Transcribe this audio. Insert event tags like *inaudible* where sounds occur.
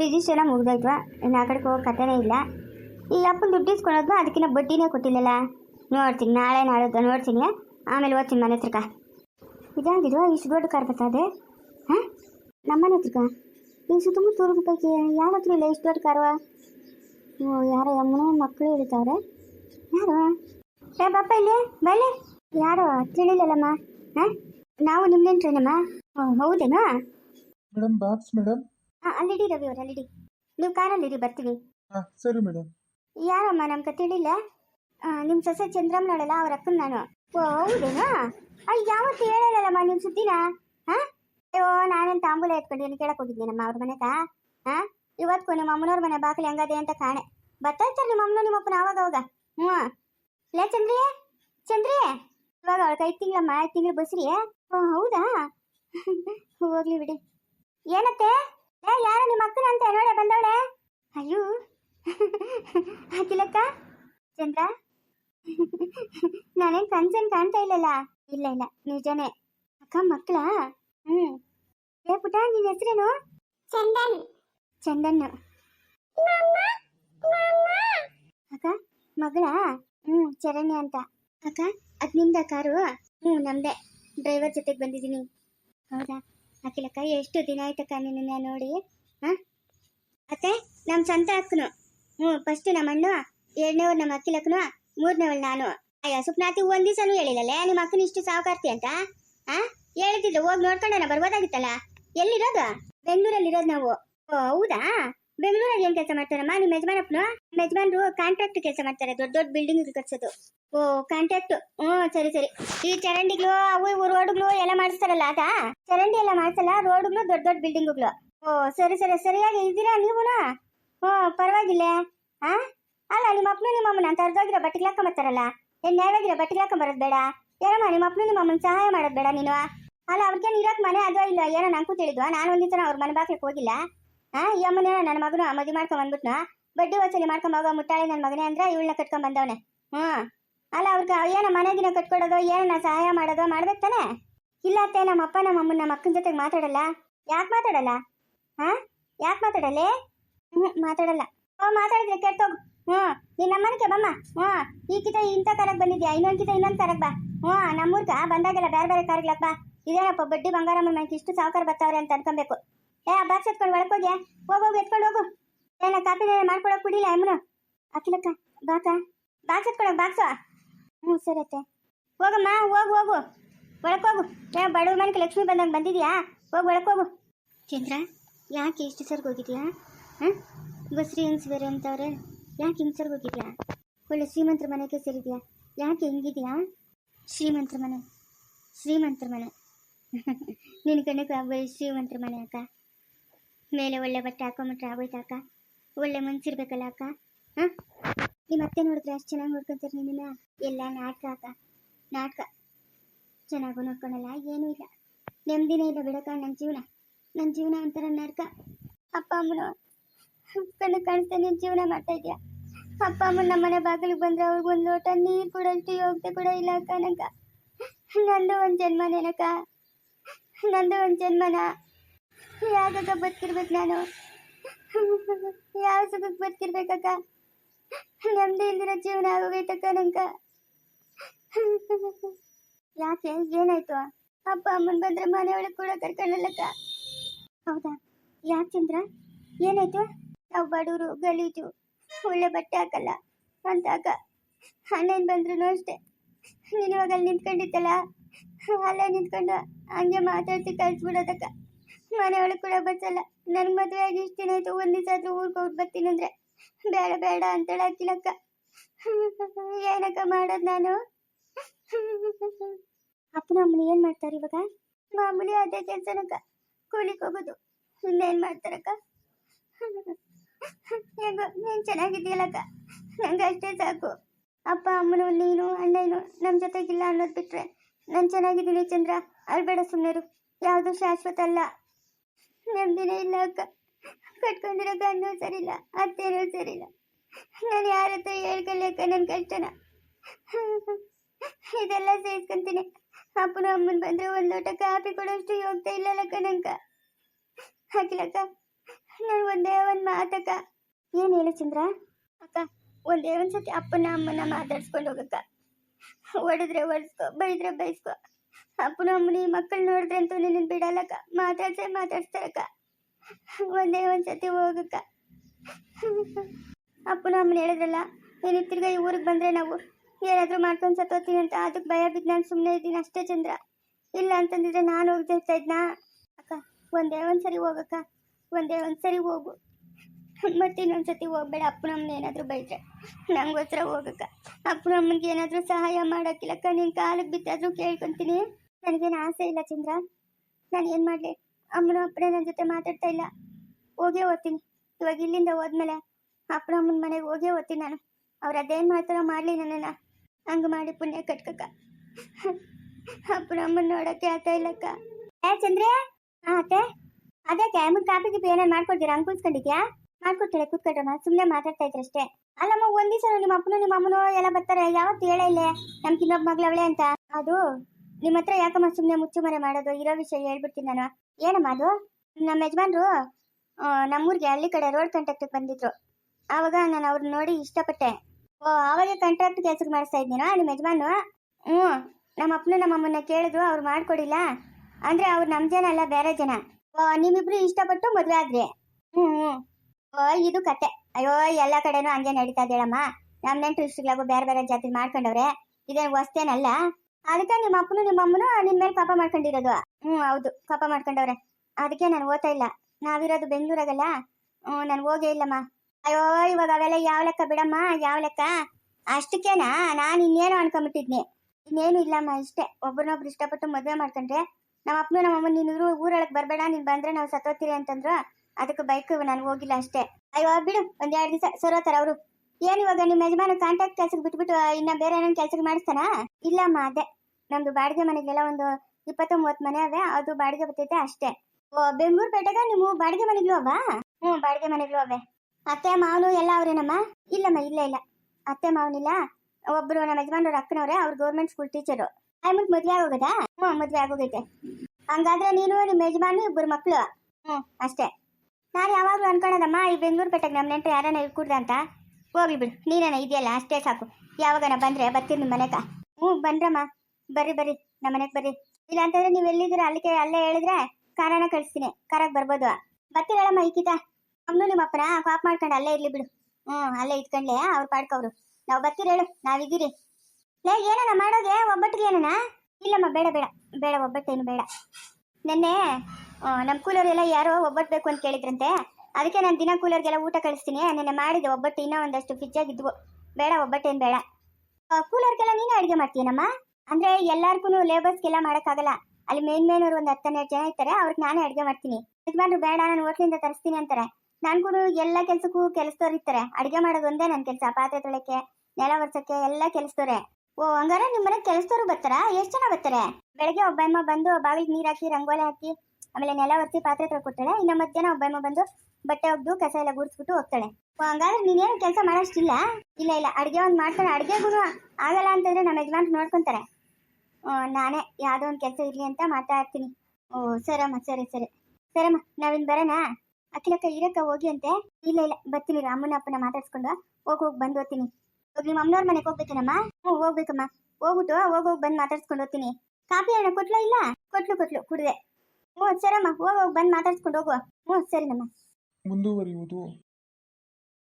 Register ಎಲ್ಲ ಮುಗ್ದೋಯ್ತು. ಇನ್ನು ಆ ಕಡೆಗೆ ಹೋಗೋ ಕಥೆನೇ ಇಲ್ಲ. ಈ ಅಪ್ಪನ ದುಡ್ಡು ಇಸ್ಕೊಳೋದು ಅದಕ್ಕಿಂತ ಬಡ್ಡಿನೇ ಕೊಟ್ಟಿಲ್ಲಲ್ಲ. ನೋಡ್ತೀನಿ, ನಾಳೆ ನಾಳೆದು ನೋಡ್ತೀನಿ ಆಮೇಲೆ ಓದ್ತೀನಿ ಮನೆ ಹತ್ರಕ ಇದಾಗಿದು ಇಷ್ಟು ದೊಡ್ಡ ಕಾರ್ ಬರ್ತದೆ ಹಾಂ? ನಮ್ಮನೆ ಹತ್ರಕ ಈ ಸುತ್ತಮುತ್ತ ಪೈಕಿ ಯಾವ ಹತ್ರ ಇಲ್ಲ, ಇಷ್ಟು ದೊಡ್ಡ ಕಾರು ಓ, ಯಾರೋ ಅಮ್ಮನ ಮಕ್ಕಳು ಇಳಿತಾವ್ರೆ. ಯಾರು? ಏ ಬಾಪ ಇಲ್ಲಿ ಬಲ್ಲಿ ಯಾರು? ತಿಳಿಲಿಲ್ಲಮ್ಮ ಹಾಂ? ನಾವು ನಿಮ್ಮ ಟ್ರೇನಮ್ಮ ಹೌದೇನಾ? ಮೇಡಮ್ ಬಾಕ್ಸ್ ಮೇಡಮ್ ಹಾಂ ಅಲ್ಲಿಡಿ ರವಿ ಅವ್ರ ಅಲ್ಲಿಡಿ. ನೀವು ಕಾರಲ್ಲಿರಿ ಬರ್ತೀವಿ. ಹಾ ಸರಿ ಮೇಡಮ್ ಯಾರಮ್ಮ ನಮ್ಗೆ ತಿಳಿಲ್ಲ ನಿಮ್ಮ ಸೊಸೆ ಚಂದ್ರಮ್ಮನವಳಲ್ಲ ಅವ್ರ ಅಕ್ಕನ ನಾನು. ಓ ಹೌದೇನಾ? ಅಯ್ಯ ಯಾವತ್ತು ಹೇಳಲ್ಲಮ್ಮ ನಿಮ್ಮ ಸುದ್ದಿನ? ಹಾಂ? ಅಯ್ಯೋ ನಾನೇನು ತಾಂಬೂಲ ಎತ್ಕೊಂಡು ಕೇಳಕ್ಕೆ ಹೋಗಿದ್ದೀನಮ್ಮ ಅವ್ರ ಮನೆಗ ಹಾಂ? ಇವತ್ತು ನಿಮ್ಮ ಅಮ್ಮನವ್ರ ಮನೆ ಬಾಕಲಿ ಹೆಂಗದೆ ಅಂತ ಕಾಣೆ. ಬರ್ತಾಯಿರ್ತಾರೆ ನಿಮ್ಮ ಅಮ್ಮನ ನಿಮ್ಮ ಅಪ್ಪನ ಅವಾಗ ಅವಾಗ ಹ್ಞೂ ಲೇ ಚಂದ್ರಿಯೇ ಚಂದ್ರಿಯೇ ಇವಾಗ ಅವಳ ಕೈ ತಿಂಗಳಮ್ಮ ಐದು ತಿಂಗಳು ಬಸ್ರಿ ಓ ಹೌದಾ? *laughs* ಹೋಗ್ಲಿ ಬಿಡಿ. ಏನತ್ತೆ? ಏ ಯಾರು ನಿಮ್ಮ ಅಕ್ಕನ ಅಂತ ನೋಡೆ ಬಂದವಳೆ? ಅಯ್ಯೋ. ಅಖಿಲಕ್ಕ ಚಂದ್ರ? ನಾನೇನ್ ಕನ್ಸನ್ ಕಾಣ್ತಾ ಇಲ್ಲಲ್ಲ? ಇಲ್ಲ ಇಲ್ಲ ನಿಜನೇ. ಅಕ್ಕ ಮಕ್ಕಳ? ಹ್ಮ್. ಏ ಪುಟ ನಿನ್ ಹೆಸರೇನು? ಚಂದನ್. ಚಂದನ್ ಅಕ್ಕ ಮಗಳ? ಹ್ಮ್ ಚರಣ್ಯ ಅಂತ. ಅಕ್ಕ ಅದ್ ನಿಮ್ದ ಕಾರು? ಹ್ಮ್ ನಮ್ದೆ. ಡ್ರೈವರ್ ಜೊತೆಗೆ ಬಂದಿದ್ದೀನಿ. ಹೌದಾ? ಅಖಿಲಕ್ಕ ಎಷ್ಟು ದಿನ ಆಯ್ತಕ್ಕ ನಿನ್ನ ನೋಡಿ ಹಾ ಮತ್ತೆ ನಮ್ಮ ಸ್ವಂತ ಅಕ್ಕನು, ಹ್ಞೂ ಫಸ್ಟ್ ನಮ್ಮ ಅಣ್ಣ ಎರಡನೇವ್ರು ನಮ್ಮ ಅಕ್ಕಿಲಕ್ಕನು ಮೂರನೇವಳು ನಾನು. ಅಯ್ಯ ಸುಪ್ನಾತಿ ಒಂದ್ ದಿವಸನೂ ಹೇಳಿಲ್ಲಲ್ಲೇ, ನಿಮ್ಮ ಅಕ್ಕನ ಇಷ್ಟು ಸಾವುಕಾರ್ತಿ ಅಂತ, ಆ? ಹೇಳ್ತಿದ್ರು ಹೋಗಿ ನೋಡ್ಕೊಂಡೇನ ಬರ್ಬೋದಾಗಿತ್ತಲ್ಲ? ಎಲ್ಲಿರೋದು? ಬೆಂಗಳೂರಲ್ಲಿ ಇರೋದು ನಾವು. ಓ, ಹೌದಾ? ಬೆಂಗಳೂರಲ್ಲಿ ಏನ್ ಕೆಲಸ ಮಾಡ್ತಾರಮ್ಮ ನಿಮ್ಮ ಯಜಮಾನಪ್ಪನ ಯಜಮಾನ್ರು ಕಾಂಟ್ರಾಕ್ಟ್ ಕೆಲಸ ಮಾಡ್ತಾರೆ, ದೊಡ್ಡ ದೊಡ್ಡ ಬಿಲ್ಡಿಂಗ್ ಕಟ್ಸೋದು. ಓ ಕಾಂಟ್ರಾಕ್ಟ್ ಹ್ಮ್, ಸರಿ ಸರಿ. ಈ ಚರಂಡಿಗಳು, ಅವು ಇವು, ರೋಡ್ಗಳು ಎಲ್ಲ ಮಾಡಿಸ್ತಾರಲ್ಲ ಆಗ? ಚರಂಡಿ ಎಲ್ಲ ಮಾಡ್ಸಲ್ಲ, ರೋಡ್ಗಳು ದೊಡ್ಡ ದೊಡ್ಡ ಬಿಲ್ಡಿಂಗ್ಗಳು ಓ, ಸರಿ ಸರಿ, ಸರಿಯಾಗಿ ಇದ್ದೀರಾ ನೀವುನಾ? ಓ, ಪರವಾಗಿಲ್ಲ. ಆ? ಅಲ್ಲ, ನಿಮ್ಮ ಅಪ್ಪನು ನಿಮ್ಮ ಅಮ್ಮನ? ಅಂತ ಅರ್ಧೋಗಿರೋ ಬಟ್ಟೆಗೆ ಹಾಕೊಂಬರ್ತಾರಲ್ಲ? ಏನ್ ನ್ಯಾಯವಾಗಿರೋ ಬಟ್ಟೆಗೆ ಹಾಕೊಂಬರೋದು ಬೇಡ? ಏನಮ್ಮ ನಿಮ್ಮ ಅಪ್ಪನು ನಿಮ್ಮ ಅಮ್ಮನ ಸಹಾಯ ಮಾಡೋದು ಬೇಡ ನೀನು? ಅಲ್ಲ ಅವ್ರಿಗೆ ಇರೋಕ್ ಮನೆ ಅದೋ ಇಲ್ಲ? ಏನೋ ನಂಗೂ ತಿಳಿದ್ವಾ ನಾನು ಒಂದಿನ ಅವ್ರ ಮನೆ ಬಾಕ್ಲಿಕ್ಕೆ ಹೋಗಿಲ್ಲ. ಆ, ಈ ಅಮ್ಮನ ನನ್ನ ಮಗನು ಮದುವೆ ಮಾಡ್ಕೊಂಡ್ ಬಂದ್ಬಿಟ್ನ. ಬಡ್ಡಿ ವಸೂಲಿ ಮಾಡ್ಕೊಂಡ್ ಹೋಗೋ ಮುಟ್ಟಾಳೆ ನನ್ನ ಮಗನೇ ಅಂದ್ರೆ ಇವಳನ್ನ ಕಟ್ಕೊಂಡ್ ಬಂದವನೆ. ಹ್ಮ್ ಅಲ್ಲ, ಅವ್ರಿಗೆ ಏನ ಮನೆಗಿನ ಕಟ್ಕೊಡೋದು ಏನನ ಸಹಾಯ ಮಾಡೋದು ಮಾಡ್ಬೇಕು ತಾನೆ? ಇಲ್ಲ ಅತ್ತೆ, ನಮ್ಮ ಅಪ್ಪ, ನಮ್ಮ ಅಕ್ಕನ ಜೊತೆಗೆ ಮಾತಾಡಲ್ಲ. ಯಾಕೆ ಮಾತಾಡಲ್ಲ? ಹಾ? ಯಾಕೆ ಮಾತಾಡಲ್ಲೇ? ಮಾತಾಡಲ್ಲ. ಓ ಮಾತಾಡಿದ್ರೆ ಕೆಟ್ಟೋಗು. ಹ್ಞೂ. ನೀನು ನಮ್ಮನೆಗೆ ಬಮ್ಮ. ಹ್ಞೂ. ಈ ಕಿತ ಇಂಥ ಕಾರಕ್ಕೆ ಬಂದಿದ್ಯಾ? ಇನ್ನೊಂದು ಕಿತ ಇನ್ನೊಂದು ಕಾರಕ್ಕೆ ಬಾ. ಹ್ಞೂ, ನಮ್ಮೂರ್ಗ ಬಂದಾಗೆಲ್ಲ ಬೇರೆ ಬೇರೆ ಕಾರ್ಗಳಪ್ಪ ಇದೇನಪ್ಪ, ಬಡ್ಡಿ ಬಂಗಾರಮ್ಮ ನನಗೆ ಇಷ್ಟು ಸಾವುಕಾರ ಬರ್ತಾವ್ರೆ ಅಂತ ಅನ್ಕೊಬೇಕು. ಏ, ಆ ಬಾಕ್ಸ್ ಎತ್ಕೊಂಡು ಒಳಕೋಗಿ ಹೋಗು, ಹೋಗಿ, ಎತ್ಕೊಂಡು ಹೋಗು. ಏನ ಕಾಫಿ ಮಾಡ್ಕೊಳಕ್ ಕುಡಿಲ್ಲ ಎಮ್ಮನು ಅಕ್ಕಲಕ್ಕ ಬಾಕ. ಬಾಕ್ಸ್ ಎತ್ಕೊಳಕ್ ಬಾಕ್ಸು. ಹ್ಞೂ, ಸರಿ ಅತ್ತೆ. ಹೋಗಮ್ಮ, ಹೋಗು ಹೋಗು. ಒಳಕೋಗು ಏ, ಬಡವ್ರ ಮನೆಗೆ ಲಕ್ಷ್ಮಿ ಬಂದಂಗೆ ಬಂದಿದ್ಯಾ? ಹೋಗಿ ಒಳಕೋಗು ಚಂದ್ರ, ಯಾಕೆ ಇಷ್ಟು ಸರ್ಗೆ ಹೋಗಿದ್ಯಾ? ಹಾಂ ಬಸ್ರಿ ಹೆಂಗ್ಸ್ ಬೇರೆ ಅಂತವ್ರೆ. ಯಾಕೆ ಹಿಂಗೆ ಹೋಗಿದ್ಯಾ? ಒಳ್ಳೆ ಶ್ರೀಮಂತರ ಮನೆಗೆ ಸೇರಿದ್ಯಾ? ಯಾಕೆ ಹೆಂಗಿದ್ಯಾ? ಶ್ರೀಮಂತರ ಮನೆ. ಶ್ರೀಮಂತರ ಮನೆ. *laughs* ನಿನ್ನ ಕಣ್ಣಕ್ಕೆ ಬರೀ ಶ್ರೀಮಂತರ ಮನೆ ಅಕ್ಕ. ಮೇಲೆ ಒಳ್ಳೆ ಬಟ್ಟೆ ಹಾಕೊಂಬಿಟ್ರೆ ಆಗೋಯ್ತು ಅಕ್ಕ? ಒಳ್ಳೆ ಮನ್ಸಿರ್ಬೇಕಲ್ಲ ಅಕ್ಕ? ಹಾಂ? ನಿಮ್ಮ ಅತ್ತೆ ನೋಡಿದ್ರೆ ಅಷ್ಟು ಚೆನ್ನಾಗಿ ನೋಡ್ಕೊತಾರೆ ನಿನ್ನ ಎಲ್ಲ ನಾಟಕ ಅಕ್ಕ. ನಾಟಕ. ಚೆನ್ನಾಗೂ ನೋಡ್ಕೊಳಲ್ಲ, ಏನೂ ಇಲ್ಲ. ನೆಮ್ಮದಿನೇ ಇಲ್ಲ ಬಿಡಕ್ಕ ನನ್ನ ಜೀವನ. ನನ್ನ ಜೀವನ ಒಂಥರ ನರ್ಕ. ಅಪ್ಪ ಅಮ್ಮನು ಕಣ್ಣು ಕಾಣಿಸ್ತಾ ನೀನು ಜೀವನ ಮಾಡ್ತಾ ಇದೆಯಾ ಅಪ್ಪ ಅಮ್ಮನ ನಮ್ಮ ಮನೆ ಬಾಗಿಲಿಗೆ ಬಂದ್ರೆ ಅವ್ರಿಗೆ ಒಂದು ಲೋಟ ನೀರು ಕೂಡ ಕೊಡೋಷ್ಟು ಯೋಗ್ಯತೆ ಕೂಡ ಇಲ್ಲ ಅಕ್ಕ ನಂಗ. ನಂದು ಒಂದು ಜನ್ಮನೇನಕ್ಕ ನಂದು ಒಂದು ಜನ್ಮನ. ಯಾವಾಗ ಬದುಕಿರ್ಬೇಕು ನಾನು. ಯಾವ ಸುಖಕ್ಕೆ ಬದುಕಿರ್ಬೇಕಕ್ಕ ನಮ್ದು ಇಲ್ದಿರೋ ಜೀವನ ಆಗೋಗೈತಕ್ಕ ನಂಗ. ಯಾಕೆ, ಏನಾಯ್ತು? ಅಪ್ಪ, ಅಮ್ಮನ ಬಂದ್ರೆ ಮನೆ ಒಳಗೆ ಕೂಡ ಕರ್ಕೊಳ್ಳಲ್ಲಕ್ಕ ಹೌದಾ? ಯಾಕೆ ಚಂದ್ರ? ಏನಾಯ್ತು? ನಾವು ಬಡವರು, ಗಲೀಜು, ಒಳ್ಳೆ ಬಟ್ಟೆ ಹಾಕಲ್ಲ ಅಂತ ಅಕ್ಕ ಅಣ್ಣನ್ ಬಂದ್ರು ಅಷ್ಟೇ. ನೀನು ಇವಾಗ ಅಲ್ಲಿ ನಿಂತ್ಕೊಂಡಿದ್ದಲ್ಲ? ಅಲ್ಲೇ ನಿಂತ್ಕೊಂಡು ಹಂಗೆ ಮಾತಾಡ್ತಿ ಕಳ್ಸ್ಬಿಡೋದಕ್ಕ. ಮನೆ ಒಳಗೆ ಕೂಡ ಬಚ್ಚಲ್ಲ ನನ್ನ ಮದುವೆ ಆಗಿ ಇಷ್ಟು ದಿನ ಆಯ್ತು, ಒಂದು ದಿವಸ ಆದ್ರೂ ಊರಿಗೆ ಹೋಗಿ ಬರ್ತೀನಿ ಬೇಡ ಬೇಡ ಅಂತೇಳಿ ಹಾಕಿಲಕ್ಕ ಏನಕ್ಕ ಮಾಡೋದು ನಾನು? ಅಪ್ಪನ ಅಮ್ಮನ ಏನು ಮಾಡ್ತಾರೆ ಇವಾಗ? ಮಾಮೂಲಿ ಅದೇ ಕೆಲಸನಕ್ಕ. ಕೂಲಿಗೆ ಹೋಗೋದು. ಇನ್ನೇನು ಮಾಡ್ತಾರಕ್ಕ? ಹೇಗೋ, ನೀನು ಚೆನ್ನಾಗಿದ್ದೀಯಲ್ಲಕ್ಕ? ನಂಗೆ ಅಷ್ಟೇ ಸಾಕು. ಅಪ್ಪ, ಅಮ್ಮನು, ನೀನು ಅಣ್ಣನು ನಮ್ಮ ಜೊತೆಗಿಲ್ಲ ಅನ್ನೋದು ಬಿಟ್ರೆ ನಾನು ಚೆನ್ನಾಗಿದ್ದೀನಿ ಚಂದ್ರ. ಅಲ್ಬೇಡ ಸುಮ್ಮನೆರು ಯಾವುದು ಶಾಶ್ವತ ಅಲ್ಲ. ನೆಮ್ಮದಿನೇ ಇಲ್ಲ ಅಕ್ಕ ಕಟ್ಕೊಂಡಿರೋ ಗಂಡು ಸರಿಲ್ಲ, ಅತ್ತೇನೂ ಸರಿಲ್ಲ. ನಾನು ಯಾರ ಹತ್ರ ಹೇಳ್ಕೊಳ್ಳಿ ಅಕ್ಕ ನನ್ನ ಕಷ್ಟನ? ಇದೆಲ್ಲ ಸೇರ್ಕೊಂತೀನಿ ಅಪ್ಪನ ಅಮ್ಮನ ಬಂದರೆ ಒಂದು ಲೋಟ ಕಾಫಿ ಕೊಡೋಷ್ಟು ಯೋಗ್ಯತೆ ಇಲ್ಲಲ್ಲಕ್ಕ ನಂಗೆ. ಹಾಕಿಲಕ್ಕ ನಾನು ಒಂದೇ ಒಂದು ಮಾತಕ್ಕ. ಏನು ಹೇಳು ಚಂದ್ರ? ಅಕ್ಕ, ಒಂದೇ ಒಂದು ಸತಿ ಅಪ್ಪನ ಅಮ್ಮನ ಮಾತಾಡ್ಸ್ಕೊಂಡು ಹೋಗಕ್ಕ. ಹೊಡೆದ್ರೆ ಹೊಡೆಸ್ಕೊ, ಬೈದ್ರೆ ಬೈಸ್ಕೊ. ಅಪ್ಪನ ಅಮ್ಮನ ಮಕ್ಕಳು ನೋಡಿದ್ರೆ ಅಂತೂ ನಿನ್ನ ಬಿಡಲ್ಲಕ್ಕ. ಮಾತಾಡ್ಸೇ ಮಾತಾಡ್ಸ್ತಾರಕ್ಕ. ಒಂದೇ ಒಂದ್ಸತಿ ಹೋಗಕ್ಕ. ಅಪ್ಪನ ಅಮ್ಮನ ಹೇಳಿದ್ರಲ್ಲ ನೀನು ತಿರ್ಗಾ ಈ ಊರಿಗೆ ಬಂದರೆ ನಾವು ಏನಾದರೂ ಮಾಡ್ಕೊಂಡು ಸತ್ತೋತೀನಿ ಅಂತ ಅದಕ್ಕೆ ಭಯ ಬಿದ್ದು ನಾನು ಸುಮ್ಮನೆ ಇದ್ದೀನಿ ಅಷ್ಟೇ ಚಂದ್ರ. ಇಲ್ಲ ಅಂತಂದಿದ್ರೆ ನಾನು ಹೋಗ್ತಾ ಇದ್ನಾ? ಅಕ್ಕ, ಒಂದೇ ಒಂದ್ಸರಿ ಹೋಗಕ್ಕ. ಒಂದೇ ಒಂದ್ಸರಿ ಹೋಗು. ಮತ್ತೆ ಇನ್ನೊಂದ್ಸತಿ ಹೋಗ್ಬೇಡ, ಅಪ್ಪನ ಅಮ್ಮನ ಏನಾದರೂ ಬೈದ್ರೆ ನಂಗೋಸ್ಕರ ಹೋಗಕ್ಕ. ಅಪ್ಪನ ಅಮ್ಮನಿಗೆ ಏನಾದರೂ ಸಹಾಯ ಮಾಡೋಕ್ಕಿಲ್ಲಕ್ಕ ನಿನ್ನ ಕಾಲಿಗೆ ಬಿದ್ದಾದರೂ ಕೇಳ್ಕೊತೀನಿ. ನನಗೇನು ಆಸೆ ಇಲ್ಲ ಚಂದ್ರ. ನಾನು ಏನು ಮಾಡಲಿ? ಅಮ್ಮನ ಅಪ್ಪನೇ ನನ್ನ ಜೊತೆ ಮಾತಾಡ್ತಾ ಇಲ್ಲ. ಹೋಗೇ ಓದ್ತೀನಿ ಇವಾಗ ಇಲ್ಲಿಂದ ಹೋದ್ಮೇಲೆ ಅಪ್ಪನ ಅಮ್ಮನ ಮನೆಗೆ ಹೋಗೇ ಓದ್ತೀನಿ ನಾನು. ಅವ್ರು ಅದೇನು ಮಾಡ್ತಾರೋ ಮಾಡಲಿ ನನ್ನನ್ನು. ಹಂಗೆ ಮಾಡಿ ಪುಣ್ಯ ಕಟ್ಕಕ್ಕ. ಅಪ್ಪನ ಅಮ್ಮನ ನೋಡೋಕ್ಕೆ ಆಗ್ತಾ ಇಲ್ಲಕ್ಕ ಏ ಚಂದ್ರೆ ಹಾಂ ಅತ್ತೆ, ಅದೇ ಕ್ಯಾಮನ್ ಕಾಪಿ ಗಿಪಿ ಮಾಡ್ಕೊಡ್ತೀರಾ? ಮಾಡ್ಕೊಡ್ತಾಳೆ ಕೂತ್ಕೊಳ್ರಮ್ಮ ಸುಮ್ಮನೆ ಮಾತಾಡ್ತಾ ಇದ್ರು ಅಷ್ಟೇ. ಅಲ್ಲಮ್ಮ, ಒಂದ್ ನಿಮ್ಮ ಅಪ್ಪನು ನಿಮ್ಮ ಅಮ್ಮನು ಎಲ್ಲ ಬರ್ತಾರೆ, ಯಾವತ್ತು ಹೇಳೇ ಇಲ್ಲೇ. ನಮ್ಗೆ ಇನ್ನೊಬ್ಬ ಮಗಳವಳೆ ಅಂತ. ಅದು, ನಿಮ್ಮ ಹತ್ರ ಯಾಕಮ್ಮ ಸುಮ್ಮನೆ ಮುಚ್ಚುಮರೆ ಮಾಡೋದು, ಇರೋ ವಿಷಯ ಹೇಳ್ಬಿಡ್ತೀನಿ ನಾನು. ಏನಮ್ಮ ಅದು? ನಮ್ಮ ಯಜಮಾನ್ರು ನಮ್ಮ ನಮ್ಮೂರಿಗೆ ಹಳ್ಳಿ ಕಡೆ ರೋಡ್ ಕಾಂಟ್ರಾಕ್ಟ್ ಬಂದಿದ್ರು. ಆವಾಗ ನಾನು ಅವ್ರನ್ನ ನೋಡಿ ಇಷ್ಟಪಟ್ಟೆ. ಓ, ಆವಾಗ ಕಾಂಟ್ರಾಕ್ಟ್ ಕೆಲಸಕ್ಕೆ ಮಾಡಿಸ್ತಾ ಇದ್ದೀನೋ, ನಿಮ್ಮ ಯಜಮಾನು ಹ್ಞೂ, ನಮ್ಮ ಅಪ್ಪನು ನಮ್ಮ ಅಮ್ಮನ್ನ ಕೇಳಿದ್ರು, ಅವ್ರು ಮಾಡ್ಕೊಡಿಲ್ಲ. ಅಂದ್ರೆ ಅವ್ರು ನಮ್ಮ ಜನ ಅಲ್ಲ, ಬೇರೆ ಜನ. ಓ ನೀವಿಬ್ರು ಇಷ್ಟಪಟ್ಟು ಮದುವೆ ಆದ್ರಿ? ಹ್ಞೂ ಹ್ಞೂ. ಇದು ಕತೆ. ಅಯ್ಯೋ, ಎಲ್ಲ ಕಡೆನೂ ಹಂಗೆ ನಡೀತಾ ಇದ್ದೇಳಮ್ಮ ನಮ್ಮ ನೆಂಟರು ಇಷ್ಟಗಳಾಗು ಬೇರೆ ಬೇರೆ ಜಾತಿ ಮಾಡ್ಕೊಂಡವ್ರೆ. ಇದೇನು ವಸ್ತೇನಲ್ಲ ಅದಕ್ಕೆ ನಿಮ್ಮ ಅಪ್ಪನು ನಿಮ್ಮ ಅಮ್ಮನು ನಿಮ್ ಮೇಲೆ ಪಾಪ ಮಾಡ್ಕೊಂಡಿರೋದು. ಹ್ಮ್, ಹೌದು, ಪಾಪ ಮಾಡ್ಕೊಂಡವ್ರೆ. ಅದಕ್ಕೆ ನಾನು ಓದ್ತಾ ಇಲ್ಲ. ನಾವಿರೋದು ಬೆಂಗಳೂರಾಗಲ್ಲ? ಹ್ಞೂ ನಾನು ಹೋಗೇ ಇಲ್ಲಮ್ಮ. ಅಯ್ಯೋ, ಇವಾಗ ಅವೆಲ್ಲ ಯಾವ ಲೆಕ್ಕ ಬಿಡಮ್ಮ, ಯಾವ ಲೆಕ್ಕ? ಅಷ್ಟಕ್ಕೇನಾ? ನಾನು ಇನ್ನೇನು ಅನ್ಕೊಂಬಿಟ್ಟಿದ್ನಿ. ಇನ್ನೇನು ಇಲ್ಲಮ್ಮ, ಇಷ್ಟೇ. ಒಬ್ರನ್ನೊಬ್ರು ಇಷ್ಟಪಟ್ಟು ಮದುವೆ ಮಾಡ್ಕೊಂಡ್ರೆ. ನಮ್ಮ ಅಪ್ಪನು ನಮ್ಮ ಅಮ್ಮ ನೀನು ಊರೊಳಗೆ ಬರಬೇಡ, ನೀನು ಬಂದ್ರೆ ನಾವು ಸತ್ತೋತೀರಿ ಅಂತಂದ್ರು. ಅದಕ್ಕೆ ಬೈಕ್ ನಾನು ಹೋಗಿಲ್ಲ ಅಷ್ಟೇ. ಅಯ್ಯೋ, ಬಿಡು, ಒಂದ್ ಎರಡು ದಿವಸ ಸರೋತಾರ ಅವರು. ಏನ್ ಇವಾಗ ನಿಮ್ಮ ಯಜಮಾನ ಕಾಂಟ್ಯಾಕ್ಟ್ ಕೆಲ್ಸಕ್ಕೆ ಬಿಟ್ಬಿಟ್ಟು ಇನ್ನ ಬೇರೆ ಏನೇನು ಕೆಲ್ಸಕ್ಕೆ ಮಾಡಿಸ್ತಾನ? ಇಲ್ಲಮ್ಮ, ಅದೇ. ನಮ್ದು ಬಾಡಿಗೆ ಮನೆಗೆಲ್ಲ ಒಂದು ಇಪ್ಪತ್ತು ಮೂವತ್ತು ಮನೆ ಅವೆ, ಅದು ಬಾಡಿಗೆ ಬರ್ತೈತೆ ಅಷ್ಟೇ. ಓ ಬೆಂಗಳೂರು ಪೇಟೆಗ ನೀವು ಬಾಡಿಗೆ ಮನೆಗಳು ಅವ? ಹ್ಞೂ, ಬಾಡಿಗೆ ಮನೆಗಳು ಅವೆ. ಅತ್ತೆ, ಮಾವನು ಎಲ್ಲ ಅವ್ರೇನಮ್ಮ? ಇಲ್ಲಮ್ಮ, ಇಲ್ಲ ಇಲ್ಲ. ಅತ್ತೆ, ಮಾವನಿಲ್ಲ. ಒಬ್ರು ನಮ್ಮ ಯಜಮಾನವ್ರ ಅಕ್ಕನವ್ರೆ, ಅವ್ರು ಗೌರ್ಮೆಂಟ್ ಸ್ಕೂಲ್ ಟೀಚರು ಆಮೇಲೆ ಮದ್ವೆ ಆಗೋಗದಾ? ಹ್ಞೂ, ಮದ್ವೆ ಆಗೋಗೈತೆ. ಹಂಗಾದ್ರೆ ನೀನು, ನಿಮ್ಮ ಯಜಮಾನು ಇಬ್ಬರು ಮಕ್ಕಳು ಹ್ಞೂ, ಅಷ್ಟೇ. ನಾನು ಯಾವಾಗಲೂ ಅನ್ಕೊಳೋದಮ್ಮ, ಈ ಬೆಂಗಳೂರು ಪೇಟೆಗೆ ನಮ್ಮ ನೆಂಟರು ಯಾರನ್ನ ಇಟ್ಕೊಡ್ದ ಅಂತ? ಹೋಗಿ ಬಿಡು ನೀನೇನ ಇದೆಯಲ್ಲ, ಅಷ್ಟೇ ಸಾಕು. ಯಾವಾಗನ ಬಂದ್ರೆ ಬರ್ತೀನಿ ನಿಮ್ಮ ಮನೆಗ ಹ್ಞೂ ಬಂದ್ರಮ್ಮ ಬರ್ರಿ ಬರ್ರಿ ನಮ್ಮ ಮನೆಗೆ ಬರ್ರಿ. ಇಲ್ಲ ಅಂತಂದ್ರೆ ನೀವು ಎಲ್ಲಿದ್ದೀರ, ಅಲ್ಲಿಗೆ, ಅಲ್ಲೇ ಹೇಳಿದ್ರೆ ಕಾರಣ ಕಳಿಸ್ತೀನಿ ಕಾರಾಗಿ ಬರ್ಬೋದು. ಬರ್ತೀರಲ್ಲಮ್ಮ ಈಕಿತ ಅಮ್ಮನು ನಿಮ್ಮ ಅಪ್ಪನ ಕಾಪ್ ಮಾಡ್ಕೊಂಡು ಅಲ್ಲೇ ಇರಲಿ ಬಿಡು. ಹ್ಞೂ, ಅಲ್ಲೇ ಇಟ್ಕೊಂಡ್ಲೆ ಅವ್ರು ಪಾಡ್ಕವ್ರು. ನಾವು ಬರ್ತೀರಿ ಹೇಳು, ನಾವಿದ್ದೀರಿ. ಲೇ ಏನನ ಮಾಡೋದೇ ಒಬ್ಬಟ್ಟಿಗೆ ಏನನ ಇಲ್ಲಮ್ಮ, ಬೇಡ ಬೇಡ ಬೇಡ, ಒಬ್ಬಟ್ಟೇನು ಬೇಡ. ನೆನ್ನೆ ನಮ್ಮ ಕೂಲರ್ ಯಾರೋ ಒಬ್ಬಟ್ಟು ಬೇಕು ಅಂತ ಕೇಳಿದ್ರಂತೆ. ಅದಕ್ಕೆ ನಾನು ದಿನ ಕೂಲರ್ಗೆಲ್ಲ ಊಟ ಕಳಿಸ್ತೀನಿ. ನೆನ್ನೆ ಮಾಡಿದೆ ಒಬ್ಬಟ್ಟು, ಇನ್ನೂ ಒಂದಷ್ಟು ಫಿಜ್ಜಾಗಿದ್ವು ಬೇಡ, ಒಬ್ಬಟ್ಟೇನು ಬೇಡ. ಕೂಲರ್ಗೆಲ್ಲ ನೀನೇ ಅಡುಗೆ ಮಾಡ್ತೀನಮ್ಮ ಅಂದ್ರೆ ಎಲ್ಲಾರ್ಗು ಲೇಬರ್ಸ್ಗೆಲ್ಲ ಮಾಡೋಕ್ಕಾಗಲ್ಲ. ಅಲ್ಲಿ ಮೇನ್ ಮೇನ್ ಅವ್ರು ಒಂದು ಹತ್ತನ್ನೆರಡು ಜನ ಇರ್ತಾರೆ, ಅವ್ರಿಗೆ ನಾನೇ ಅಡುಗೆ ಮಾಡ್ತೀನಿ. ಯಜಮಾನ್ರು ಬೇಡ, ನಾನು ಹೋಟ್ಲಿಂದ ತರಿಸ್ತೀನಿ ಅಂತಾರೆ. ನನ್ಗೂ ಎಲ್ಲ ಕೆಲಸಕ್ಕೂ ಕೆಲಸದವ್ರು ಇರ್ತಾರೆ. ಅಡುಗೆ ಮಾಡೋದು ಒಂದೇ ನನ್ನ ಕೆಲಸ. ಪಾತ್ರೆ ತೊಳಕ್ಕೆ ನೆಲ ಒರ್ಸಕ್ಕೆ ಎಲ್ಲ ಕೆಲಸದವ್ರೆ. ಓ, ಹಂಗಾರೆ ನಿಮ್ಮ ಮನೆಗೆ ಕೆಲಸದವ್ರು ಬರ್ತಾರಾ? ಎಷ್ಟು ಜನ ಬರ್ತಾರೆ? ಬೆಳಗ್ಗೆ ಒಬ್ಬಮ್ಮ ಬಂದು ಬಾವಿಗೆ ನೀರು ಹಾಕಿ, ರಂಗೋಲಿ ಹಾಕಿ ಆಮೇಲೆ ನೆಲ ಒರೆಸಿ ಪಾತ್ರೆ ತೊಳ್ಕೊಡ್ತಾಳೆ ಇನ್ನು ಮಧ್ಯಾಹ್ನ ಒಬ್ಬಮ್ಮ ಬಂದು ಬಟ್ಟೆ ಒಗ್ದು ಕಸ ಎಲ್ಲ ಗುಡಿಸ್ಬಿಟ್ಟು ಹೋಗ್ತಾಳೆ. ಹಂಗಾದ್ರೆ ನೀನೇನು ಕೆಲಸ ಮಾಡೋಷ್ಟಿಲ್ಲ? ಇಲ್ಲ ಇಲ್ಲ, ಅಡುಗೆ ಒಂದು ಮಾಡ್ತಾನೆ. ಅಡುಗೆಗೂ ಆಗಲ್ಲ ಅಂತಂದ್ರೆ ನಮ್ಮ ಯಜಮಾನ್ ನೋಡ್ಕೊಂತಾರೆ. ನಾನೇ ಯಾವುದೋ ಒಂದು ಕೆಲಸ ಇರಲಿ ಅಂತ ಮಾತಾಡ್ತೀನಿ ಓ, ಸರಮ್ಮ, ಸರಿ ಸರಿ. ಸರಮ್ಮ, ನಾವಿನ್ ಬರೋಣ? ಅಖಿಲಕ್ಕ ಇರಕ್ಕ ಹೋಗಿ ಅಂತೆ? ಇಲ್ಲ ಇಲ್ಲ, ಬರ್ತೀನಿ ರಾಮುನಪ್ಪನ ಅಪ್ಪನ ಮಾತಾಡ್ಸ್ಕೊಂಡು ಹೋಗಿ ಹೋಗಿ ಬಂದು ಹೋಗ್ತೀನಿ. ಹೋಗಿ, ನಿಮ್ಮ ಅಮ್ಮನವ್ರ ಮನೆಗೆ ಹೋಗ್ಬೇಕೇನಮ್ಮ? ಹ್ಞೂ, ಹೋಗ್ಬೇಕಮ್ಮ. ಹೋಗ್ಬಿಟ್ಟು ಹೋಗಿ ಹೋಗಿ ಬಂದು ಮಾತಾಡ್ಸ್ಕೊಂಡು ಹೋಗ್ತೀನಿ. ಕಾಫಿ ಏನೋ ಕೊಟ್ಲ, ಇಲ್ಲ? ಕೊಟ್ಲು ಕೊಟ್ಲು, ಕುಡ್ದೆ. ಹ್ಞೂ ಸರಮ್ಮ ಹೋಗಿ ಹೋಗಿ ಬಂದು ಮಾತಾಡ್ಸ್ಕೊಂಡು ಹೋಗುವ ಹ್ಞೂ ಸರಿನಮ್ಮ ಮುಂದುವರಿಯುವುದು.